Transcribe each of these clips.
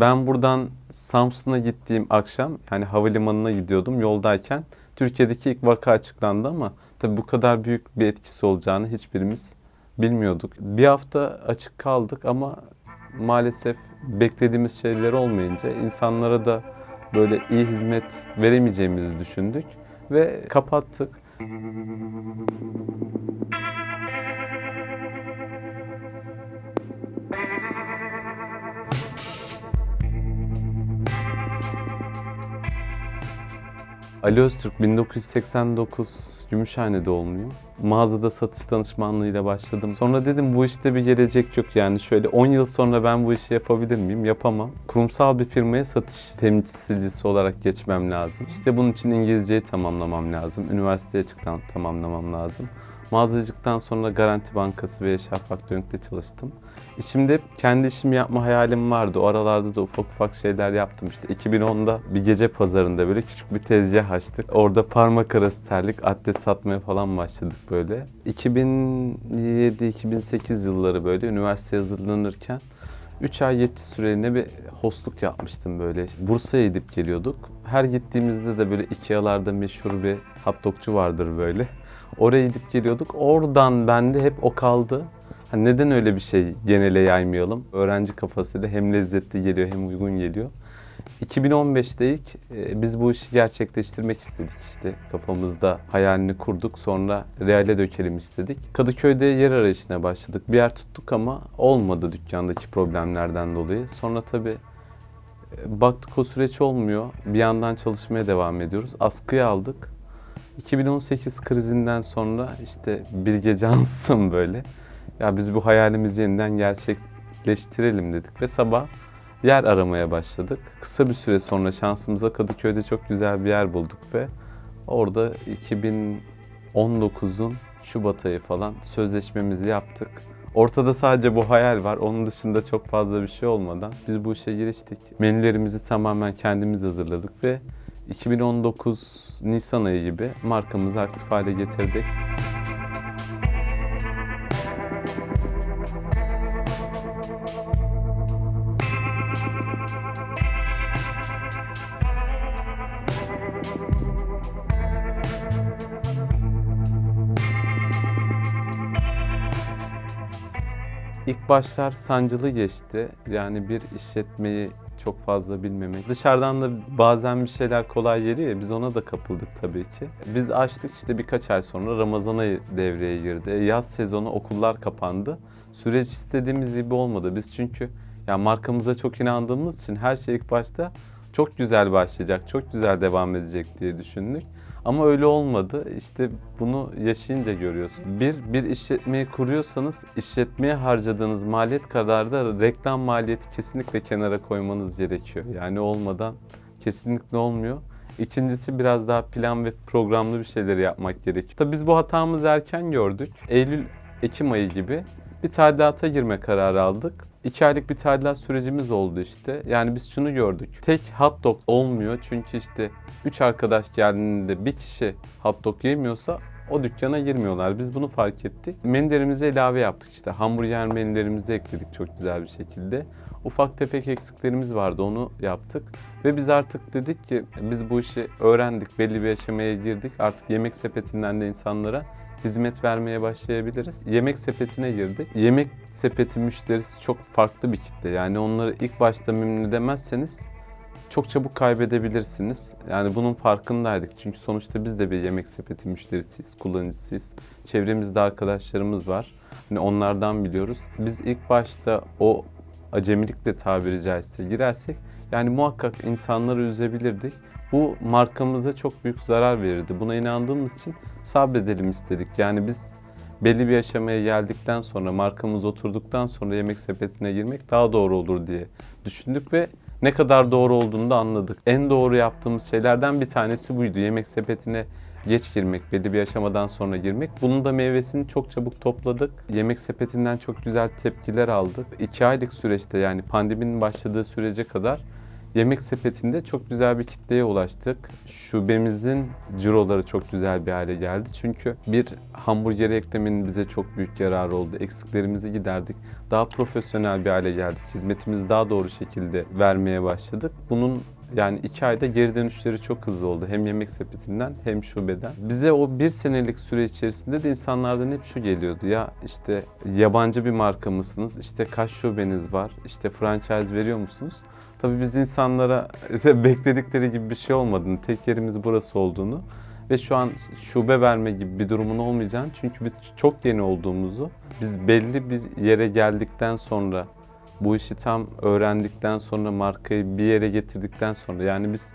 Ben buradan Samsun'a gittiğim akşam yani havalimanına gidiyordum yoldayken Türkiye'deki ilk vaka açıklandı ama tabii bu kadar büyük bir etkisi olacağını hiçbirimiz bilmiyorduk. Bir hafta açık kaldık ama maalesef beklediğimiz şeyler olmayınca insanlara da böyle iyi hizmet veremeyeceğimizi düşündük ve kapattık. Ali Öztürk 1989 Gümüşhane doğumluyum. Mağazada satış danışmanlığıyla başladım. Sonra dedim bu işte bir gelecek yok yani şöyle 10 yıl sonra ben bu işi yapabilir miyim? Yapamam. Kurumsal bir firmaya satış temsilcisi olarak geçmem lazım. İşte bunun için İngilizceyi tamamlamam lazım. Üniversiteye çıktan tamamlamam lazım. Mağazacılıktan sonra Garanti Bankası ve Yaşar Faktörlük'te çalıştım. İçimde kendi işimi yapma hayalim vardı. O aralarda da ufak ufak şeyler yaptım işte. 2010'da bir gece pazarında böyle küçük bir tezgah açtık. Orada parmak arası terlik, atlet satmaya falan başladık böyle. 2007-2008 yılları böyle üniversite hazırlanırken 3 ay yetti süreliğine bir hostluk yapmıştım böyle. Bursa'ya gidip geliyorduk. Her gittiğimizde de böyle Ikea'larda meşhur bir hot dogçu vardır böyle. Oraya gidip geliyorduk. Oradan bende hep o kaldı. Ha, neden öyle bir şey genele yaymayalım? Öğrenci kafasıyla hem lezzetli geliyor hem uygun geliyor. 2015'te ilk e, biz bu işi gerçekleştirmek istedik işte. Kafamızda hayalini kurduk. Sonra reale dökelim istedik. Kadıköy'de yer arayışına başladık. Bir yer tuttuk ama olmadı dükkandaki problemlerden dolayı. Sonra tabii e, baktık o süreç olmuyor. Bir yandan çalışmaya devam ediyoruz. Askıya aldık. 2018 krizinden sonra işte bir gece ansın böyle. Ya biz bu hayalimizi yeniden gerçekleştirelim dedik ve sabah yer aramaya başladık. Kısa bir süre sonra şansımıza Kadıköy'de çok güzel bir yer bulduk ve orada 2019'un Şubat ayı falan sözleşmemizi yaptık. Ortada sadece bu hayal var. Onun dışında çok fazla bir şey olmadan biz bu işe giriştik. Menülerimizi tamamen kendimiz hazırladık ve 2019 Nisan ayı gibi markamızı aktif hale getirdik. İlk başlar sancılı geçti. Yani bir işletmeyi çok fazla bilmemek. Dışarıdan da bazen bir şeyler kolay geliyor ya biz ona da kapıldık tabii ki. Biz açtık işte birkaç ay sonra Ramazan ayı devreye girdi. Yaz sezonu okullar kapandı. Süreç istediğimiz gibi olmadı. Biz çünkü ya markamıza çok inandığımız için her şey ilk başta çok güzel başlayacak, çok güzel devam edecek diye düşündük. Ama öyle olmadı. İşte bunu yaşayınca görüyorsun. Bir, bir işletmeyi kuruyorsanız işletmeye harcadığınız maliyet kadar da reklam maliyeti kesinlikle kenara koymanız gerekiyor. Yani olmadan kesinlikle olmuyor. İkincisi biraz daha plan ve programlı bir şeyleri yapmak gerekiyor. Tabii biz bu hatamızı erken gördük. Eylül, Ekim ayı gibi bir tadilata girme kararı aldık. İki aylık bir tadilat sürecimiz oldu işte. Yani biz şunu gördük. Tek hot dog olmuyor çünkü işte üç arkadaş geldiğinde bir kişi hot dog yemiyorsa o dükkana girmiyorlar. Biz bunu fark ettik. Menülerimize ilave yaptık işte. Hamburger menülerimizi ekledik çok güzel bir şekilde. Ufak tefek eksiklerimiz vardı onu yaptık. Ve biz artık dedik ki biz bu işi öğrendik, belli bir aşamaya girdik. Artık yemek sepetinden de insanlara hizmet vermeye başlayabiliriz. Yemek sepetine girdik. Yemek sepeti müşterisi çok farklı bir kitle. Yani onları ilk başta memnun edemezseniz çok çabuk kaybedebilirsiniz. Yani bunun farkındaydık. Çünkü sonuçta biz de bir yemek sepeti müşterisiyiz, kullanıcısıyız. Çevremizde arkadaşlarımız var. Hani onlardan biliyoruz. Biz ilk başta o acemilikle tabiri caizse girersek yani muhakkak insanları üzebilirdik. Bu markamıza çok büyük zarar verirdi. Buna inandığımız için sabredelim istedik. Yani biz belli bir aşamaya geldikten sonra, markamız oturduktan sonra yemek sepetine girmek daha doğru olur diye düşündük ve ne kadar doğru olduğunu da anladık. En doğru yaptığımız şeylerden bir tanesi buydu. Yemek sepetine geç girmek, belli bir aşamadan sonra girmek. Bunun da meyvesini çok çabuk topladık. Yemek sepetinden çok güzel tepkiler aldık. İki aylık süreçte yani pandeminin başladığı sürece kadar Yemek sepetinde çok güzel bir kitleye ulaştık. Şubemizin ciroları çok güzel bir hale geldi. Çünkü bir hamburger eklemenin bize çok büyük yararı oldu. Eksiklerimizi giderdik. Daha profesyonel bir hale geldik. Hizmetimizi daha doğru şekilde vermeye başladık. Bunun yani iki ayda geri dönüşleri çok hızlı oldu. Hem yemek sepetinden hem şubeden. Bize o bir senelik süre içerisinde de insanlardan hep şu geliyordu. Ya işte yabancı bir marka mısınız? İşte kaç şubeniz var? İşte franchise veriyor musunuz? Tabii biz insanlara bekledikleri gibi bir şey olmadığını, tek yerimiz burası olduğunu ve şu an şube verme gibi bir durumun olmayacağını çünkü biz çok yeni olduğumuzu, biz belli bir yere geldikten sonra bu işi tam öğrendikten sonra markayı bir yere getirdikten sonra yani biz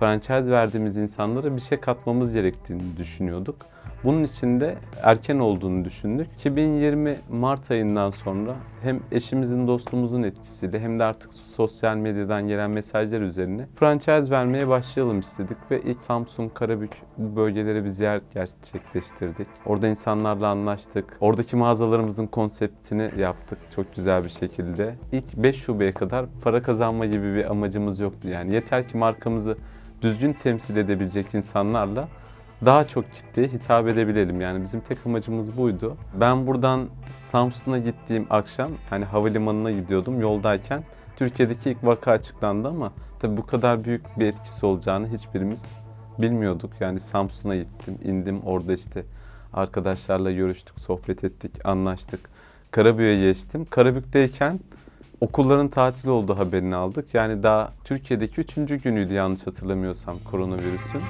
franchise verdiğimiz insanlara bir şey katmamız gerektiğini düşünüyorduk. Bunun için de erken olduğunu düşündük. 2020 Mart ayından sonra hem eşimizin dostumuzun etkisiyle hem de artık sosyal medyadan gelen mesajlar üzerine franchise vermeye başlayalım istedik ve ilk Samsun, Karabük bölgelere bir ziyaret gerçekleştirdik. Orada insanlarla anlaştık. Oradaki mağazalarımızın konseptini yaptık çok güzel bir şekilde. İlk 5 şubeye kadar para kazanma gibi bir amacımız yoktu. Yani yeter ki markamızı düzgün temsil edebilecek insanlarla daha çok kitleye hitap edebilelim. Yani bizim tek amacımız buydu. Ben buradan Samsun'a gittiğim akşam hani havalimanına gidiyordum yoldayken Türkiye'deki ilk vaka açıklandı ama tabii bu kadar büyük bir etkisi olacağını hiçbirimiz bilmiyorduk. Yani Samsun'a gittim, indim orada işte arkadaşlarla görüştük, sohbet ettik, anlaştık. Karabük'e geçtim. Karabük'teyken okulların tatil olduğu haberini aldık. Yani daha Türkiye'deki üçüncü günüydü yanlış hatırlamıyorsam koronavirüsün.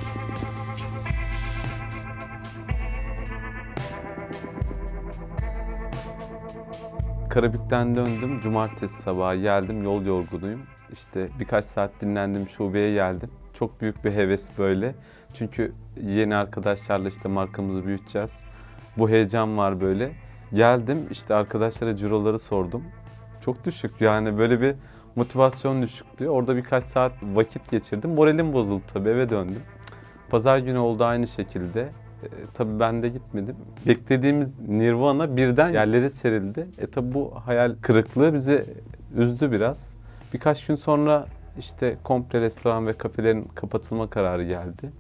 Karabük'ten döndüm. Cumartesi sabahı geldim. Yol yorgunuyum. İşte birkaç saat dinlendim. Şubeye geldim. Çok büyük bir heves böyle. Çünkü yeni arkadaşlarla işte markamızı büyüteceğiz. Bu heyecan var böyle. Geldim işte arkadaşlara ciroları sordum. Çok düşük yani böyle bir motivasyon düşüklüğü. Orada birkaç saat vakit geçirdim. Moralim bozuldu tabii eve döndüm. Pazar günü oldu aynı şekilde. E, tabii ben de gitmedim. Beklediğimiz Nirvana birden yerlere serildi. E tabii bu hayal kırıklığı bizi üzdü biraz. Birkaç gün sonra işte komple restoran ve kafelerin kapatılma kararı geldi.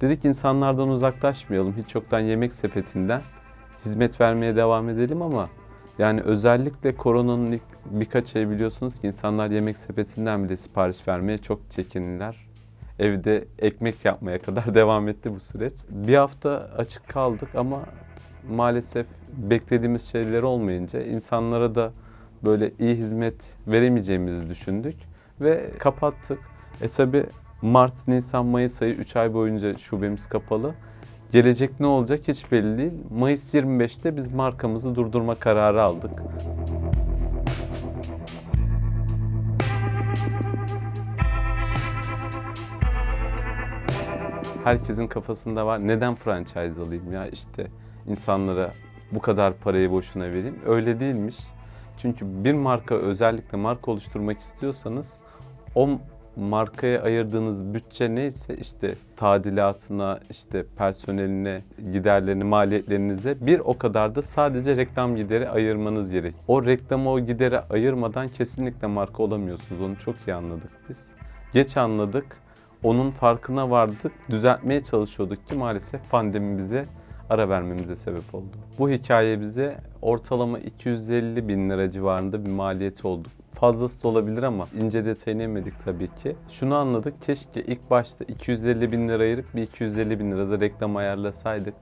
Dedik insanlardan uzaklaşmayalım. Hiç yoktan yemek sepetinden hizmet vermeye devam edelim ama yani özellikle koronanın ilk birkaç ay biliyorsunuz ki insanlar yemek sepetinden bile sipariş vermeye çok çekinirler evde ekmek yapmaya kadar devam etti bu süreç. Bir hafta açık kaldık ama maalesef beklediğimiz şeyler olmayınca insanlara da böyle iyi hizmet veremeyeceğimizi düşündük ve kapattık. E tabi Mart, Nisan, Mayıs ayı 3 ay boyunca şubemiz kapalı. Gelecek ne olacak hiç belli değil. Mayıs 25'te biz markamızı durdurma kararı aldık. herkesin kafasında var. Neden franchise alayım ya işte insanlara bu kadar parayı boşuna vereyim. Öyle değilmiş. Çünkü bir marka özellikle marka oluşturmak istiyorsanız o markaya ayırdığınız bütçe neyse işte tadilatına, işte personeline, giderlerini, maliyetlerinize bir o kadar da sadece reklam gideri ayırmanız gerek. O reklamı o gidere ayırmadan kesinlikle marka olamıyorsunuz. Onu çok iyi anladık biz. Geç anladık onun farkına vardık, düzeltmeye çalışıyorduk ki maalesef pandemi bize ara vermemize sebep oldu. Bu hikaye bize ortalama 250 bin lira civarında bir maliyeti oldu. Fazlası da olabilir ama ince detayını yemedik tabii ki. Şunu anladık, keşke ilk başta 250 bin lira ayırıp bir 250 bin lirada reklam ayarlasaydık.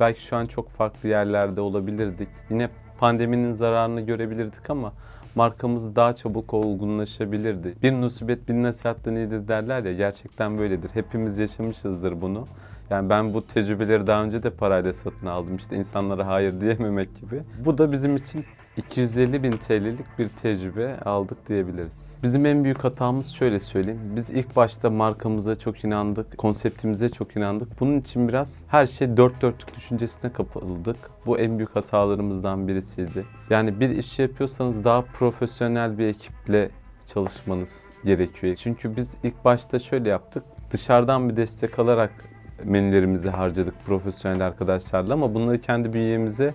Belki şu an çok farklı yerlerde olabilirdik. Yine pandeminin zararını görebilirdik ama markamız daha çabuk olgunlaşabilirdi. Bir musibet bin nasihatten iyidir derler ya gerçekten böyledir. Hepimiz yaşamışızdır bunu. Yani ben bu tecrübeleri daha önce de parayla satın aldım. İşte insanlara hayır diyememek gibi. Bu da bizim için 250 bin TL'lik bir tecrübe aldık diyebiliriz. Bizim en büyük hatamız şöyle söyleyeyim. Biz ilk başta markamıza çok inandık, konseptimize çok inandık. Bunun için biraz her şey dört dörtlük düşüncesine kapıldık. Bu en büyük hatalarımızdan birisiydi. Yani bir iş yapıyorsanız daha profesyonel bir ekiple çalışmanız gerekiyor. Çünkü biz ilk başta şöyle yaptık. Dışarıdan bir destek alarak menülerimizi harcadık profesyonel arkadaşlarla ama bunları kendi bünyemize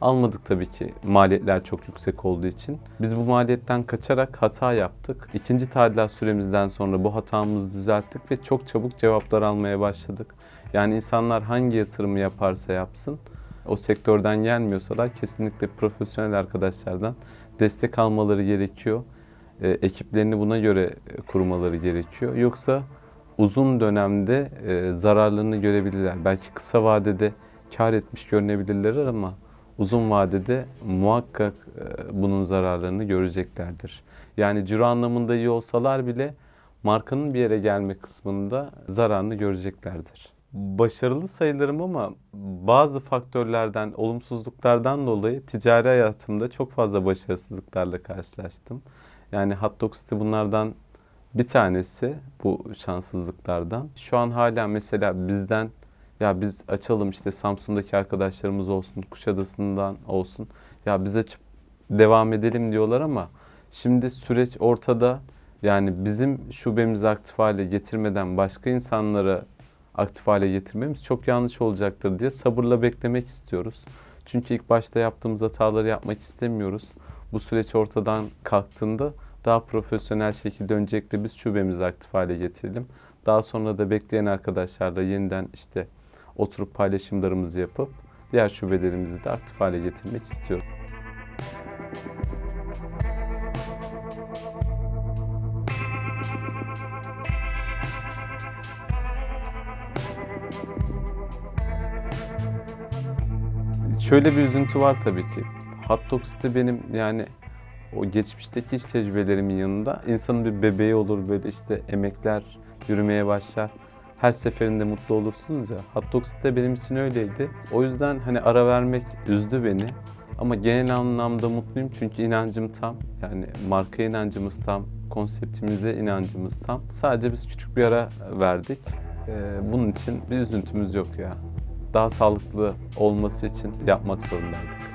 Almadık tabii ki maliyetler çok yüksek olduğu için. Biz bu maliyetten kaçarak hata yaptık. İkinci tadilat süremizden sonra bu hatamızı düzelttik ve çok çabuk cevaplar almaya başladık. Yani insanlar hangi yatırımı yaparsa yapsın, o sektörden gelmiyorsalar kesinlikle profesyonel arkadaşlardan destek almaları gerekiyor. E, ekiplerini buna göre e, kurmaları gerekiyor. Yoksa uzun dönemde e, zararlarını görebilirler. Belki kısa vadede kar etmiş görünebilirler ama uzun vadede muhakkak e, bunun zararlarını göreceklerdir. Yani ciro anlamında iyi olsalar bile markanın bir yere gelme kısmında zararını göreceklerdir. Başarılı sayılırım ama bazı faktörlerden, olumsuzluklardan dolayı ticari hayatımda çok fazla başarısızlıklarla karşılaştım. Yani Hot Dog City bunlardan bir tanesi bu şanssızlıklardan. Şu an hala mesela bizden ya biz açalım işte Samsun'daki arkadaşlarımız olsun, Kuşadası'ndan olsun. Ya biz açıp devam edelim diyorlar ama şimdi süreç ortada. Yani bizim şubemizi aktif hale getirmeden başka insanlara aktif hale getirmemiz çok yanlış olacaktır diye sabırla beklemek istiyoruz. Çünkü ilk başta yaptığımız hataları yapmak istemiyoruz. Bu süreç ortadan kalktığında daha profesyonel şekilde öncelikle biz şubemizi aktif hale getirelim. Daha sonra da bekleyen arkadaşlarla yeniden işte oturup paylaşımlarımızı yapıp diğer şubelerimizi de aktif hale getirmek istiyorum. Şöyle bir üzüntü var tabii ki. Hot City benim yani o geçmişteki iş tecrübelerimin yanında insanın bir bebeği olur böyle işte emekler yürümeye başlar. Her seferinde mutlu olursunuz ya. Hot Dog City benim için öyleydi. O yüzden hani ara vermek üzdü beni. Ama genel anlamda mutluyum çünkü inancım tam. Yani marka inancımız tam, konseptimize inancımız tam. Sadece biz küçük bir ara verdik. Ee, bunun için bir üzüntümüz yok ya. Daha sağlıklı olması için yapmak zorundaydık.